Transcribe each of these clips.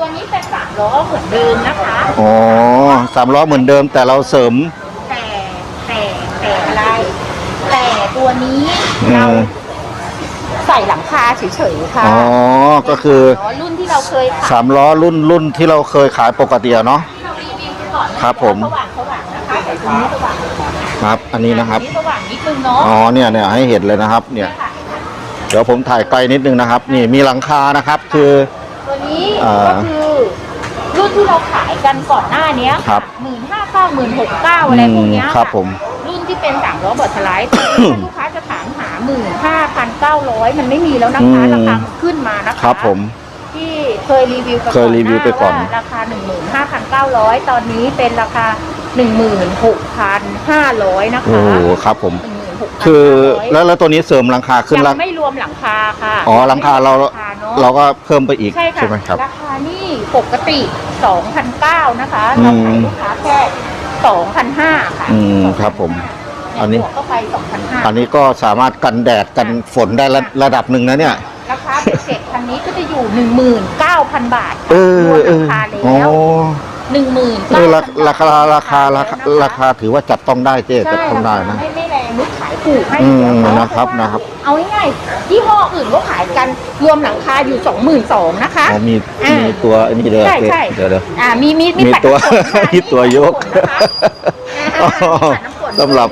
ตัวนี้เป็นสามล้อเหมือนเดิมนะคะ อ๋อสามล้อเหมือนเดิมแต่เราเสริม แต่แต่แต่อะไร แต่ตัวนี้อืมเราใส่หลังคาเฉยๆค่ะอ๋อ ก็คือล้อรุ่นที่เราเคยขายสามล้อรุ่นรุ่นที่เราเคยขายปกติอะเนาะรีวิวไปก่อนนะครับผม สว่างสว่างนะคะแต่ตัวนี้สว่างครับ อันนี้นะครับอัสว่างนิดนึงเนาะอ๋อเนี่ยเนี่ยให้เห็นเลยนะครับ เนี่ย ค่ะเดี๋ยวผมถ่ายไกลนิดนึงนะครับ นี่มีหลังคานะครับ คือตัว นี้อ่าก็คือรุ่นที่เราขายกันก่อนหน้าเนี้ยครับหมื่นห้าเก้าหมื่นหกเก้าอะไรพวกเนี้ยอืมครับผม รุ่นที่เป็นสามล้อบอร์ดสไลด์ถ้าลูกค้าจะถามหาหมื่นห้าพันเก้าร้อยมันไม่มีแล้วนะคะอืมราคามันขึ้นมานะคะ ครับผม ที่เคยรีวิวกันเคยรีวิวไปก่อนว่าราคา 15,900 ตอนนี้เป็นราคา 16,500 นะคะโอ้โหครับผม 16,500คือแล้วแล้วตัวนี้เสริมหลังคาขึ้นยัละงไม่รวมหลังคาค่ะอ๋อหลังคาเราไม่วมหลังคาเนอะเราก็เพิ่มไปอีกใช่ค่ะไหมครับ ราคานี่ปกติ2,900นะคะอืเรามขายลูกค้าแค่2,500ค่ะอืมครับผมอันนี้ บวกก็ไป2,500อันนี้ก็สามารถกันแดดกันฝนได้ระระดับหนึ่งนะเนี่ย ราคาเบ็ดเสร็จคันนี้ก็จะอยู่ 19,000 บาทเออรวมเอราอคาโอ้แล้วหนึ่งหมื่นเออราราคาราคาราคาราคาถือว่าจับต้องได้เจ๊จับต้องได้นะ ไม่ไม่แรงนุชขาย ถูกให้อืมเดี๋ยวนะครับนะครับ เอาง่ายๆยี่ห้ออื่นก็ขายกันรวมหลังคาอยู่สองหมื่นสองนะคะ อ๋อมีอ่ามีมีตัวอันนี้เลยใช่เจ๊ใช่ เดี๋ยวเดี๋ยว อ่ามีมีมีปัดตัวน้ำฝนค่ะมีตัวยกอ่าอ๋อปัดน้ำฝนสำหรับ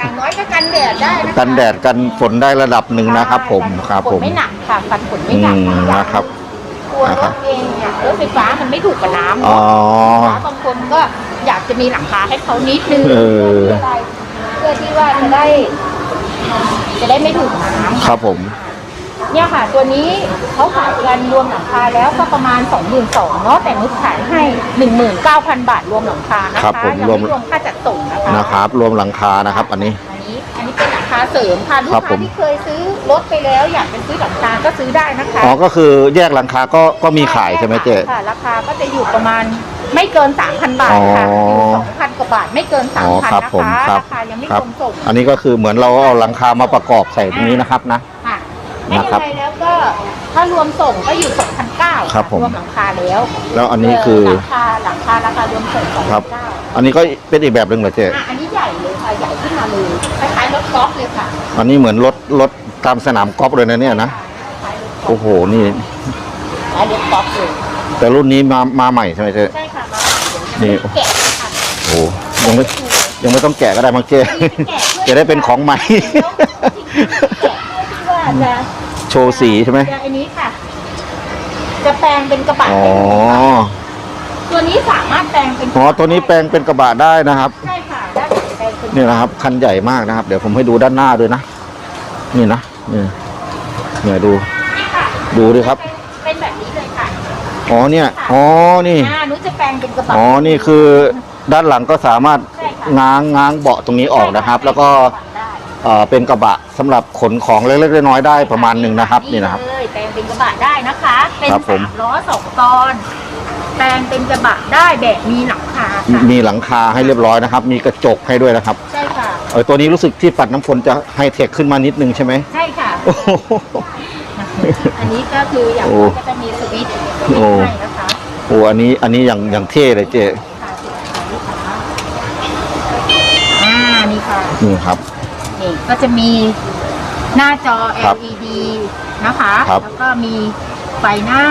อย่างน้อยก็กันแดดได้นะคะกันแดดกันฝนได้ระดับหนึ่งนะครับ ผมครับฝผนมไม่หนักค่ะกันฝนไม่อืหนักมนะครับ ตัวรถเองเนี่ยรถไฟฟ้ามันไม่ถูกกับน้ำอ๋อ เนาะ บางคนก็อยากจะมีหลังคาให้เขานิดนึงเออเพื่อที่ ว่าจะได้ จะได้ไม่ถูกน้ำครับผม เนี่ยค่ะ ตัวนี้เขาขายกันรวมหลังคาแล้วก็ประมาณ2 2 0 0 0เนาะแต่นุชขายให้19,000บาทรวมหลังคานะครัคะบผมยังรวม ไม่รวมค่าจัดส่งนะคะ นะครับ รวมหลังคานะครับ อันนี้ อันนี้อันนี้เป็นหลังคาเสริมค่ะลูกครับผค้าม ที่เคยซื้อรถไปแล้ว อยากเป็นซื้อหลังคาก็ซื้อได้นะคะอ๋อก็คือแยกหลังคาก็ก็มีขายใช่ไหมเจ๊ ค่ะราคาก็จะอยู่ประมาณไม่เกิน 3,000 บาทค่ะอ๋ออยู่2,000กว่าบาทไม่เกิน อ๋อ3,000 ครับนะผมคะครับ ราคายังไม่ครัรบวมส่งอันนี้ก็คือเหมือนเราเอาหลังคามาประกอบใส่ตรงนี้นะครับนะ ค่ะไม่นะครับเป็นไรแล้วก็ถ้ารวมส่งก็อยู่2,900ครับผม รวมหลังคาแล้วแล้วอันนี้คือ หลังคาหลังคาราคารวมส่ง2,900ครับอันนี้ก็เป็นอีกแบบหนึ่งเหรอเจ๊อะอันนี้ใหญ่เลยค่ะใหญ่ขึ้นมาเลยคล้ายๆรถกอล์ฟเลยค่ะอันนี้เหมือนรถรถตามสนามกอล์ฟเลยนะเนี่ยนะคล้ายๆรถกอล์ฟโอ้โหนี่ คล้ายรถกอล์ฟเลยแต่รุ่นนี้มามาใหม่ใช่ไหมเจ๊ใช่ ค่ะมานี่แกะเลยค่ะโอ้โหยังไม่ยังไม่ต้องแกะก็ได้มั้งเจ๊จะได้เป็นของใหม่แล้วจริงๆแกะเพื่อที่ว่าจะโชว์สีใช่ไหมจะอันนี้ค่ะ จะแปลงเป็นกระบะอ๋อได้เลยตัวนี้สามารถแปลงเป็นอ๋อตัวนี้แปลงเป็นกระบะได้นะครับ ใช่ค่ะได้แปลงเป็นนี่นะครับ คันใหญ่มากนะครับ เดี๋ยวผมให้ดูด้านหน้าด้วยนะ นี่นะนี่เนี่ยดู นี่ค่ะดูดิครับเป็นแบบนี้เลยค่ะ อ๋อเนี่ย อ๋อ นี่ อ่าหนูจะแปลงเป็นกระบะอ๋อ นี่คือด้านหลังก็สามารถใช่ค่ะ ง้างง้างเบาะตรงนี้ออกนะครับ แล้วก็ได้เอ่อเป็นกระบะสำหรับขนของเล็กๆน้อยๆได้ประมาณหนึ่งนะครับ นี่นะครับ เลยแปลงเป็นกระบะได้นะคะ เป็นครับผม สามล้อสองตอน แปลงเป็นกระบะได้แบบมีหลังคาค่ะมีหลังคาให้เรียบร้อยนะครับ มีกระจกให้ด้วยนะครับใช่ค่ะ เออตัวนี้รู้สึกที่ปัดน้ำฝนจะไฮเทคขึ้นมานิดนึงใช่ไหมใช่ค่ะ โอ้โห อันนี้ก็คืออย่างโอ้น้อยก็จะมีสวิตช์สวิตช์ โอ้ให้นะคะโอ้อันนี้อันนี้อย่างอย่างเท่เลยเจ๊ค่ะลูกค้าอ่านี่ค่ะนี่ครับ นี่ก็จะมีหน้าจอ ครับ LED นะคะ ครับ แล้วก็มีไฟหน้า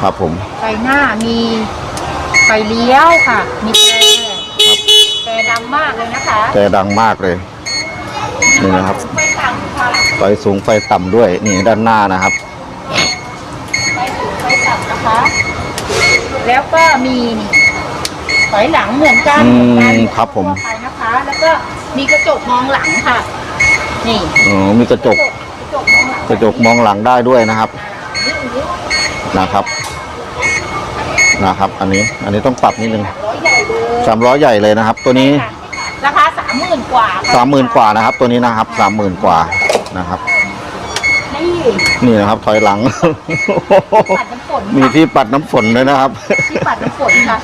ครับผม ไฟหน้ามีไฟเลี้ยวค่ะ มีแตรครับ แตรดำมากเลยนะคะแต่ดังมากเลย นี่นะครับ ไฟต่ำค่ะไฟสูงไฟต่ำด้วย นี่ด้านหน้านะครับ ไฟสูงไฟต่ำนะคะ แล้วก็มีนี่ถอยหลังเหมือนกันอืมเหมือนกันครับผม ทั่วไปนะคะ แล้วก็มีกระจกมองหลังค่ะ นี่อ๋อมีกระจกกระจกมองหลังกระจกมองหลังได้ด้วยนะครับนี่นี่นะครับ นะครับ อันนี้อันนี้ต้องปรับนิดนึงร้อยใหญ่เลยสามล้อใหญ่เลยนะครับ ตัวนี้ค่ะราคาสามหมื่นกว่าค่ะสามหมื่นกว่านะครับ ตัวนี้นะครับสามหมื่นกว่านะครับ นี่นี่นะครับถอยหลัง ปัดน้ำฝนมีที่ปัดน้ำฝนด้วยนะครับ ที่ปัดน้ำฝนค่ะ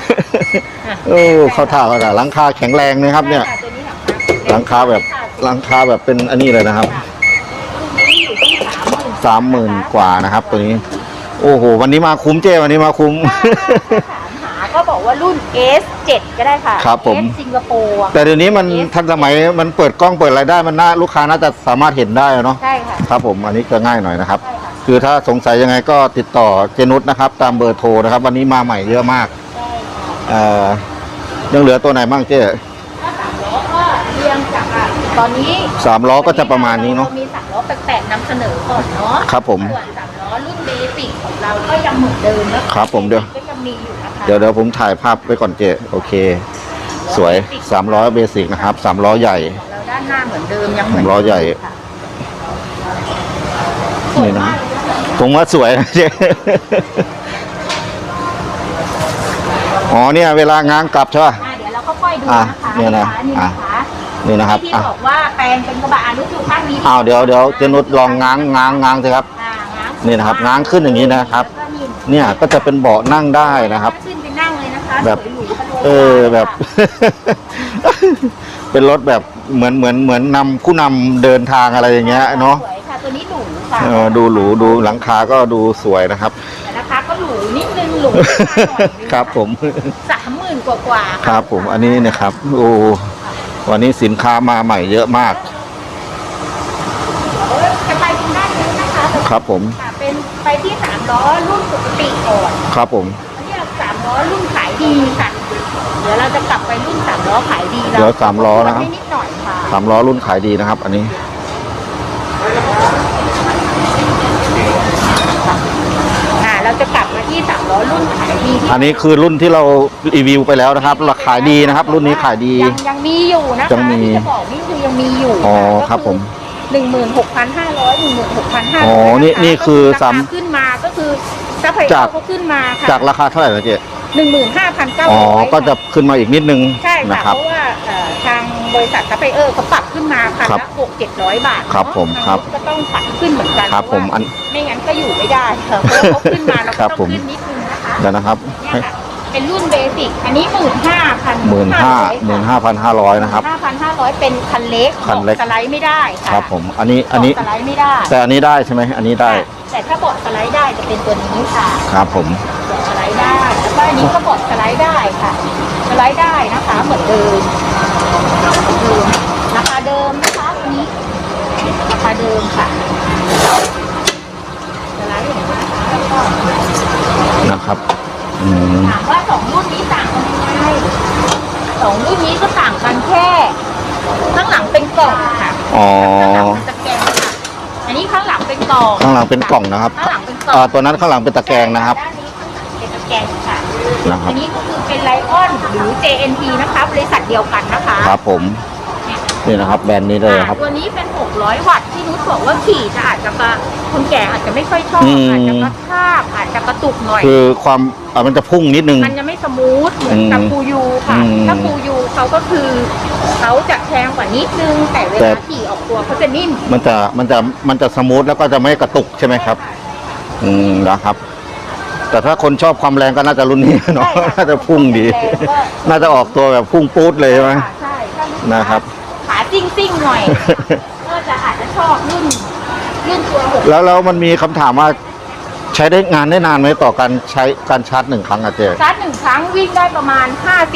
โอ้เข้าท่าเข้าท่าหลังคาแข็งแรงนะครับ เนี่ยใช่ค่ะตัวนี้หลังคาแบบหลังคาแบบเป็นอันนี้เลยนะครับตัวนี้อยู่ที่สามหมื่นสามหมื่นกว่านะครับ ตัวนี้ โอ้โห วันนี้มาคุ้มเจ้วันนี้มาคุ้มถ้า ถามหาก็บอกว่ารุ่น S7 ก็ได้ค่ะ ครับผม S สิงคโปร์อะ แต่เดี๋ยวนี้มันทันสมัยมันเปิดกล้องเปิดอะไรได้มันน่าลูกค้าน่าจะสามารถเห็นได้อะเนาะใช่ค่ะ ครับผมอันนี้จะง่ายหน่อยนะครับ ใช่ค่ะ คือถ้าสงสัยยังไงก็ติดต่อเจนุสนะครับ ตามเบอร์โทรนะครับ วันนี้มาใหม่เยอะมากใช่ค่ะเอ่อยังเหลือตัวไหนบ้างเจ๊ถ้าสามล้อก็เรียงจากอะตอนนี้สามล้อก็จะประมาณนี้เนาะมีสามล้อแปลกๆนำเสนอก่อนเนาะครับผม ส่วนสามล้อรุ่นเบสิกของเราก็ยังเหมือนเดิมนะครับผมเดี๋ยว ก็ยัง มีอยู่นะคะเดี๋ยวเดี๋ยวผมถ่ายภาพไว้ก่อนเจ๊โอเค สวยสามล้อเบสิกนะครับสามล้อใหญ่ของเราด้านหน้าเหมือนเดิมยังเหมือนสามล้อใหญ่ ค่ะนี่นะผมว่าสวยนะเจ๊อ๋อเนี่ย เวลาง้างกลับใช่ป่ะ อะเดี๋ยวเราค่อยๆดูอะนะคะเนี่ยนะนี่อะ นะคะนี่นะครับที่อะบอกว่าแปลงเป็นกระบะอนุจุข้างนี้อ้าวเดี๋ยวเดี๋ยวเจนุสลองง้างง้างง้างสิครับ อ่าง้างนี่นะครับง้างขึ้นอย่างนี้นะครับ แล้วก็นี่ เนี่ยก็จะเป็นเบาะนั่งได้นะครับ ขึ้นไปนั่งเลยนะคะแบบ สวยหรูทะลุเออแบบค่ะเป็นรถแบบเหมือนเหมือนเหมือนนำผู้นำเดินทางอะไรอย่างเงี้ยเนาะสวยค่ะ ตัวนี้หรูค่ะเออดูหรูดูหลังคาก็ดูสวยนะครับ แต่ราคาก็หรูนิดนึงหรูขึ้นมาหน่อยนึงครับผม สามหมื่นกว่ากว่าๆครับผมอันนี้นะครับโอ้วันนี้สินค้ามาใหม่เยอะมากเออจะไปทางด้านนี้นะคะครับผม ค่ะเป็นไปที่สา มล้อรุ่นปกติก่อนครับผมอันนี้สามล้อรุ่นขายดีค่ะเดี๋ยวเราจะกลับไปรุ่นสามล้อขายดีเดี๋ยวสามล้อนะครับให้นิดหน่อยค่ะสามล้อรุ่นขายดีนะครับ อันนี้อ่าเราจะกลับมาที่สามล้อรุ่นขายดีที่อันนี้คือรุ่นที่เรารีวิวไปแล้วนะครับราคายดีนะครับ รุ่นนี้ขายดียังยังมีอยู่นะคะยังมีที่จะบอกนี่คือยังมีอยู่อ๋อครับผม หนึ่งหมื่นหกพันห้าร้อยหนึ่งหมื่นหกพันห้าอ๋ร้ออยนี่นี่คือราซ้ำคาขึ้นมาก็คือซัพพลายจากเขาขึ้นมาค่ะจากราคาเท่าไหร่นะเจ๊หนึ่งหมื่นห้าพันเก้าอ๋อ ร้อยก็จะขึ้นมาอีกนิดนึงใช่นะค่ะ ครับเพราะว่าเอ่อทางบริษัทซัพพลายเออร์เขาปรับขึ้นมาพันครับละหกเจ็ดร้อยบาทครับเนอะผมครับ ทางก็ต้องปรับขึ้นเหมือนกันครับเพผราะมว่า อัน ไม่งั้นก็อยู่ไม่ได้ค่ะเพราะว่าเขาขึ้นมาแล้วครัก็บต้องผมขึ้นนิดนึงนะคะเดี๋ยวนะครับ เนี่ยค่ะ เป็นรุ่นเบสิก อันนี้หมื่นห้าพันหมื่นห้าหมื่นห้าพันห้าร้อยนะครับห้าพันห้าร้อยเป็นคันเล็กคันเล็กบาะสไลด์ไม่ได้ค่ะครับผมอันนี้อันนี้เบาะสไลด์ไม่ได้ แต่อันนี้ได้ใช่ไหมอันนี้ได้ แต่ถ้าเบาะสไลด์ได้จะเป็นตัวนี้ค่ะครับผมเบาะสไลด์ได้แล้วก็อันนี้ก็เบาะสไลด์ได้ค่ะสไลด์ได้นะคะเหมือนเดิมดูราคาเดิมนะคะอันนี้ราคาเดิมค่ะสไลด์อย่างนี้นะคะแล้วก็นะครับอืม ถามว่าสองรุ่นนี้ต่างกันยังไงสองรุ่นนี้ก็ต่างกันแค่ ข้างหลังเป็นกล่องค่ะอ๋อ ข้างหลังเป็นตะแกรงค่ะอันนี้ข้างหลังเป็นกล่องข้างหลังเป็นกล่องนะครับข้างหลังเป็นกล่องอ่าตัวนั้นข้างหลังเป็นตะแกรงนะครับ ด้านนี้ข้างหลังเป็นตะแกรงค่ะ นะครับอันนี้ก็คือเป็นไลออนหรือ JNT นะคะบริษัทเดียวกันนะคะ ครับผม นี่นะครับแบรนด์นี้เลยครับอ่าตัวนี้เป็น 600 วัตต์ที่นุชบอกว่าขี่จะอาจจะกระคนแก่อาจจะไม่ค่อยชอบอืม อาจจะกระชากอาจจะกระตุกหน่อย คือความอ่ามันจะพุ่งนิดนึง มันจะไม่สมูทเหมือนกับอืมฟูยูค่ะ อืมถ้าฟูยูเขาก็คือเขาจะแพงกว่านิดนึง แต่เวแต่ ลาขี่ออกตัวเขาจะนิ่มมันจะมันจะมันจะสมูทแล้วก็จะไม่กระตุกใช่ไหมครับ อืมนะครับ แต่ถ้าคนชอบความแรงก็น่าจะรุ่นนี้เนาะใช่ค่ะน่าจะพุ่งดี แรงก็น่าจะออกตัวแบบพุ่งปู๊ดเลยใช่ไหม ค่ะใช่ถ้าลูกานะครับขา ซิ่งซิ่งๆหน่อย ก็จะอาจจะชอบรุ่นรุ่นตัวหกแล้วแล้วมันมีคำถามว่าใช้ได้งานได้นานไหมต่อการใช้การชาร์จหนึ่งครั้งอะเจ๊ชาร์จหนึ่งครั้งวิ่งได้ประมาณ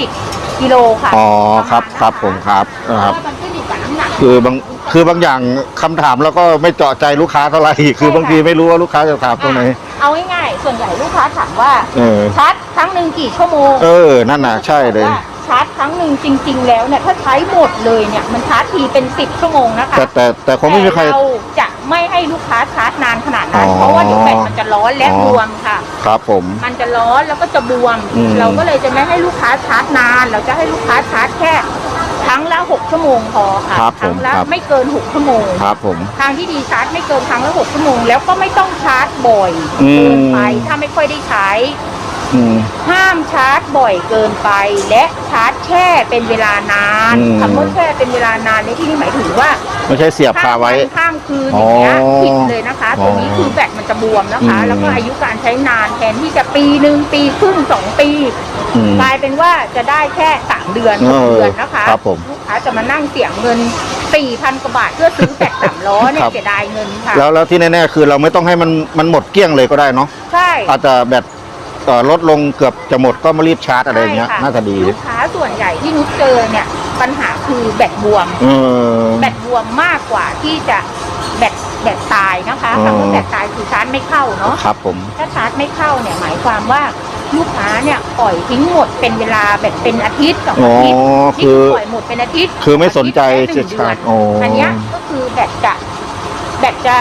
50 กิโลค่ะอ๋อปะาณครับนั้นครับผมครับเพนะราะครับว่ามันขึ้นอยู่กับน้ำหนัก คือบางคือบางอย่างคำถามแล้วก็ไม่เจาะใจลูกค้าเท่าไหร่คือบางทีไม่รู้ว่าลูกค้าจะถามตรงไหน เอาง่ายๆส่วนใหญ่ลูกค้าถามว่าเออ ชาร์จครั้งหนึ่งกี่ชั่วโมงเออ นั่นน่ะใช่เลยว่า ชาร์จครั้งหนึ่งจริง ๆ แล้วเนี่ยถ้าใช้หมดเลยเนี่ยมันชาร์จทีเป็น10ชั่วโมงนะคะแต่แต่แต่คงไม่มีใคร แต่เราจะไม่ให้ลูกค้าชาร์จนานขนาดนั้นอ๋อ เพราะว่าเดี๋ยวแบตมันจะร้อนและอ๋อบวมค่ะ ครับผม มันจะร้อนแล้วก็จะบวม อืม เราก็เลยจะไม่ให้ลูกค้าชาร์จนาน เราจะให้ลูกค้าชาร์จแค่ครั้งละ6ชั่วโมงพอค่ะครับครั้งละผมครับ ไม่เกิน6ชั่วโมง ครับผม ทางที่ดีชาร์จไม่เกินครั้งละ6ชั่วโมง แล้วก็ไม่ต้องชาร์จบ่อยอืม เกินไปถ้าไม่ค่อยได้ใช้ อืม ห้ามชาร์จบ่อยเกินไป และชาร์จแช่เป็นเวลานานอืม คำว่าแช่เป็นเวลานานในที่นี้หมายถึงว่าไม่ใช่เสียบคาไว้ ข้ามวันข้ามคืนอย่างเงี้ยอ๋อผิดเลยนะคะตัวนี้อ๋อคือแบตมันจะบวมนะคะ อืม แล้วก็อายุการใช้นานแทนที่จะปีหนึ่งปีครึ่งสองปี อืม กลายเป็นว่าจะได้แค่สามเดือนเอหอกเดือนนะคะครับผมลูกค้าจะมานั่งเสียเงินสี่พันกว่าบาทเพื่อซื้อแบตสามล้อเนี่ครัยบ เสียดายเงินค่ะแล้วแล้วที่แน่ๆคือเราไม่ต้องให้มันมันหมดเกลี้ยงเลยก็ได้เนาะใช่อาจจะแบตเอ่อ ลดลงเกือบจะหมดก็มารีบชาร์จอะไรอย่างเงี้ยใช่ค่น่าจะดี ลูกค้าส่วนใหญ่ที่นุชเจอเนี่ยปัญหาคือแบตบวม เออ แบตบวมมากกว่าที่จะแบตแบตตายนะคะอ๋อ คำว่าแบตตายคือชาร์จไม่เข้าเนาะครับผม ถ้าชาร์จไม่เข้าเนี่ยหมายความว่าลูกค้าเนี่ยปล่อยทิ้งหมดเป็นเวลาแบบเป็นอาทิตย์สองอ๋ออาทิตย์นี่คือปล่อยหมดเป็นอาทิตย์คือไม่สนใจอาทิตย์จะละหนึ่งชาร์จเดือนอ๋ออัอันเนี้ยก็คือแบตจะแบตจะ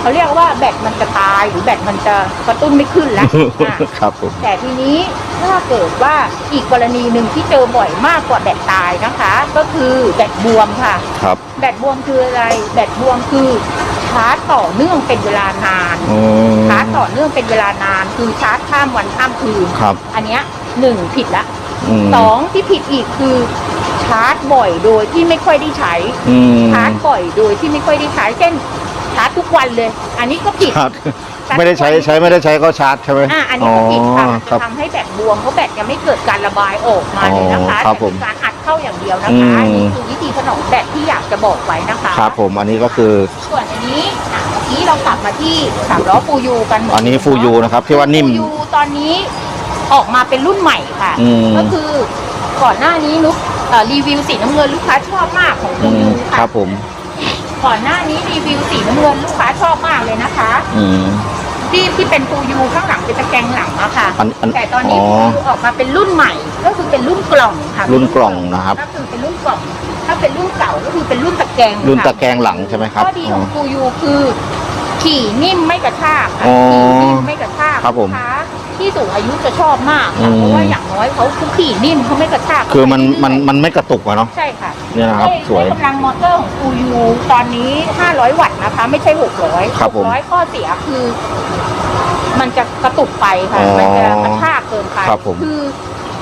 เขาเรียกว่าแบตมันจะตายหรือแบตมันจะกระตุ้นไม่ขึ้นแล้วอะ ครับผม แต่ทีนี้ถ้าเกิดว่าอีกกรณีหนึ่งที่เจอบ่อยมากกว่าแบตตายนะคะ ก็คือแบตบวมค่ะ ครับแบตบวมคืออะไร แบตบวมคือชาร์จต่อเนื่องเป็นเวลานานอืมชาร์จต่อเนื่องเป็นเวลานานคือชาร์จข้ามวันข้ามคืน ครับอันเนี้ยหนึ่งผิดละอืมสองที่ผิดอีกคือชาร์จบ่อยโดยที่ไม่ค่อยได้ใช้ อืม ชาร์จบ่อยโดยที่ไม่ค่อยได้ใช้เช่น ชาร์จทุกวันเลย อันนี้ก็ผิดชาร์จไม่ได้ใช้ใช้ไม่ได้ใช้ก็ชาร์จใช่ไหมอ่าอันนี้ก็ผิดค่ะมันครัจะบทำให้แบตบวมเพราะแบตยังไม่เกิดการระบายออกมาเลยนะคะอ๋อครับแต่ผมเป็นการอัดเข้าอย่างเดียวนะอืคะมอันนี้คือวิธีถนอมแบตที่อยากจะบอกไว้นะคะครับผมอันนี้ก็คือส่วนอันนี้อะเมื่อกี้เรากลับมาที่สามล้อฟูยูกันเหมือันนี้ฟูยูนะครับที่ว่านิ่มฟูยูตอนนี้ออกมาเป็นรุ่นใหม่ค่ะอืมก็คือก่อนหน้านี้นุกเอ่อรีวิวสีน้ำเงินลูกค้าชอบมากของอืฟูมยูคค่ะรับผม ก่อนหน้านี้รีวิวสีน้ำเงินลูกค้าชอบมากเลยนะคะอืม ที่ที่เป็นฟูยูข้างหลังเป็นตะแกรงหลังอะค่ะอันอันแต่ตอนนี้อ๋อ ฟูยูออกมาเป็นรุ่นใหม่ ก็คือเป็นรุ่นกล่องค่ะรุ่นกล่องนะครับ ก็คือเป็นรุ่นกล่องถ้าเป็นรุ่นเก่าก็คือเป็นรุ่นตะแกรงรุ่นค่ะตะแกรงหลังใช่ไหมครับข้อดีของฟูยูคือ ขี่นิ่มไม่กระชากค่ะอ๋อขี่นิ่มไม่กระชากครับผม ลูกา ที่สูงอายุจะชอบมากอืค่ะมเพราะว่าอย่างน้อยเขาคือขี่นิ่มเขาไม่กระชากคือมันเขาไปมันเรื่อยมันไม่กระตุกอะเนาะๆใช่ค่ะเนี่ยนะครับด้วยสวยด้วยกำลังมอเตอร์ของฟูยูตอนนี้ 500 วัตต์นะคะ ไม่ใช่ 600 ครับผม600 ข้อเสียคือ มันจะกระตุกไปค่ะ อ๋อมันจะกระชากเกินไปครับผมคือ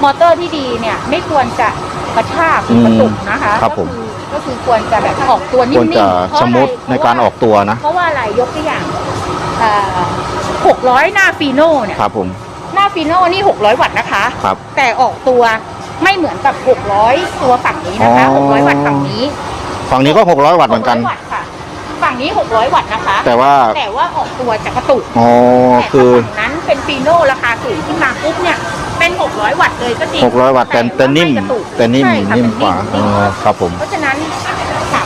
มอเตอร์ที่ดีเนี่ย ไม่ควรจะกระชากหรือกระตุกนะคะครับผม ก็อก็คือควรจะแบบออกตัวนิ่ควรมจะๆเพราะสอะไรมูทในการออกตัวนะ เพราะว่าอะไรยกตัวอย่างหกร้อยหน้าฟีโน่เนี่ย ครับผมหน้า ฟีโน่นี่หกร้อยวัตต์นะคะ ครับ แต่ออกตัวไม่เหมือนกับหกร้อยตัวฝั่งนี้นะคะ อ๋หอกร้อยวัตต์ฝั่งนี้ฝั่งนี้ก็ 600 วัตต์เหมือนกัน 600วัตต์ค่ะ ฝั่งนี้หกร้อยวัตต์นะคะ แต่ว่าแต่ว่าออกตัวจะกระตุกอ๋อแต่คือถ้าฝั่งนั้นเป็นฟีโน่ราคาสูงขึ้นมาปุ๊บเนี่ย เป็นหกร้อยวัตต์เลยก็จริง600 วัตต์แต่แต่นิ่ม ว่าไกระตุกแต่นิ่มใช่ค่ะนิ่มกว่าเป็นอ๋อครับผม เพราะฉะนั้นถาม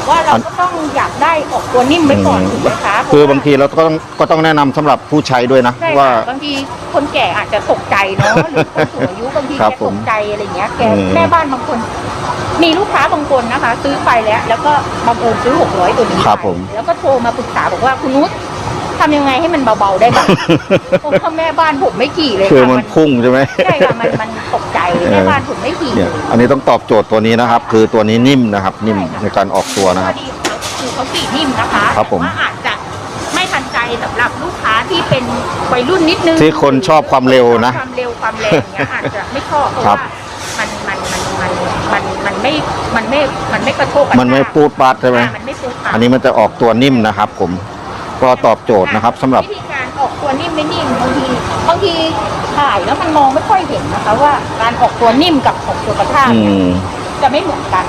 ว่าเราก็ต้องอยากได้ออกตัวนิ่มไว้ก่อนถูกไหมคะคือบางทีเราก็ต้องก็ต้องแนะนำสำหรับผู้ใช้ด้วยนะ ใช่ว่า ค่ะบางทีคนแก่อาจจะตกใจเนาะหรือคนสูงอายุบางทีครัแกบผตมกใจอะไรเงี้ยแกอืม แม่บ้านบางคน มีลูกค้าบางคนนะคะ ซื้อไปแล้ว แล้วก็บังเอิญซื้อหกร้อยตัวนี้ครับไปผม แล้วก็โทรมาปรึกษาบอกว่าคุณนุช ทำยังไงให้มันเบาๆได้บ้างผมทำแม่บ้านผมไม่ขี่เลยคือค่ะมันพุ่งใช่ไหมใช่ค่ะมันมันตกใจแม่บ้านผมไม่ขี่เนี่ยเลยอันนี้ต้องตอบโจทย์ตัวนี้นะครับ คือตัวนี้นิ่มนะครับ นิ่มในการออกตัวนะครับข้อดีของเขาคือเขาขี่นิ่มนะคะครับผมแต่ว่าอาจจะไม่ทันใจสำหรับลูกค้าที่เป็นวัยรุ่นนิดนึงที่คนชอบความเร็วนะความเร็วความแรงเนี้ยอาจจะไม่ชอบเพราะครับว่ามันมันมันมันมันมันไม่มันไม่มันไม่กระโชกกระชากมันไม่ปูดปัดใช่ไหมอ่ามันไม่ปูดปัดอันนี้มันจะออกตัวนิ่มนะครับผม ก็ตอบโจทย์นะครับสำหรับ วิธีการออกตัวนิ่มไม่นิ่มบางทีบางทีถ่ายแล้วมันมองไม่ค่อยเห็นนะคะ ว่าการออกตัวนิ่มกับออกตัวกระชากอืเนี่ยม จะไม่เหมือนกัน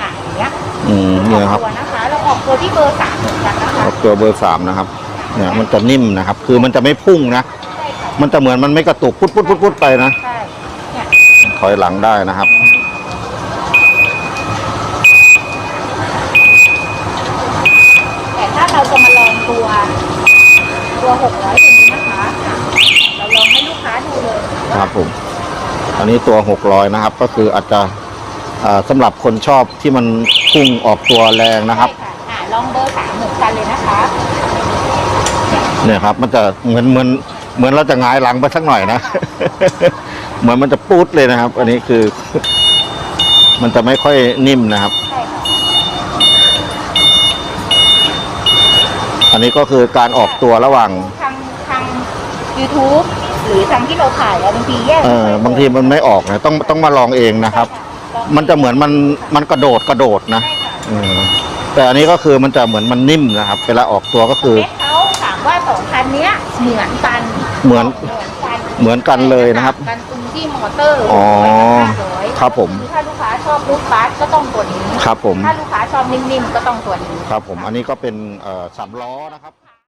อะอย่างเงี้ยอืมอนี่อกนะครับ ตัวนะคะแล้วออกตัวที่เบอร์สามเหมือนกันนะคะออกตัวเบอร์สามนะครับ เนี่ยมันจะนิ่มนะครับ คือมันจะไม่พุ่งนะ ใช่ค่ะมันจะเหมือนมันไม่กระตุกพุดพุดพุดพุดไปนะ ใช่เนี่ยถอยหลังได้นะครับ แต่ถ้าเราจะมาลองตัว ตัวหกร้อยตัวนี้นะคะอะเราลองให้ลูกค้าดูเลยครับผม อันนี้ตัวหกร้อยนะครับ ก็คืออาจจะอ่าสำหรับคนชอบที่มันพุ่งออกตัวแรงนะครับ ใช่ค่ะอะลองเบอร์สามเหมือนกันเลยนะคะเนี่ยครับ มันจะเหมือนเหมือนเหมือนเราจะหงายหลังไปสักหน่อยนะ เหมือนมันจะปูดเลยนะครับ อันนี้คือ มันจะไม่ค่อยนิ่มนะครับ ใช่ค่ะ อั นนี้ก็คือการออกตัวระหว่างทางทาง YouTube หรือทางที่เราถ่ายอะบางทีแยกเออบางทีมันไม่ออกนะต้องต้องมาลองเองนะครับ มันจะเหมือนมันมันกระโดดกระโดดนะใช่ค่ะเออแต่อันนี้ก็คือมันจะเหมือนมันนิ่มนะครับ เวลาออกตัวก็คือเซ็ตเขาถามว่าสองคันเนี้ยเหมือนกันเหมือนเหมือนกันเหมือนกันเลยนะครับ กันตรงที่มอเตอร์อ๋อห้าร้อย ครับผม คือถ้าลูกค้าช อบรูปบัสก็ต้องตัวนี้ ครับผม ถ้าลูกค้าชอบนิ่มๆก็ต้องตัวนี้ ครับผม อันนี้ก็เป็นเอ่อสามล้อนะครับ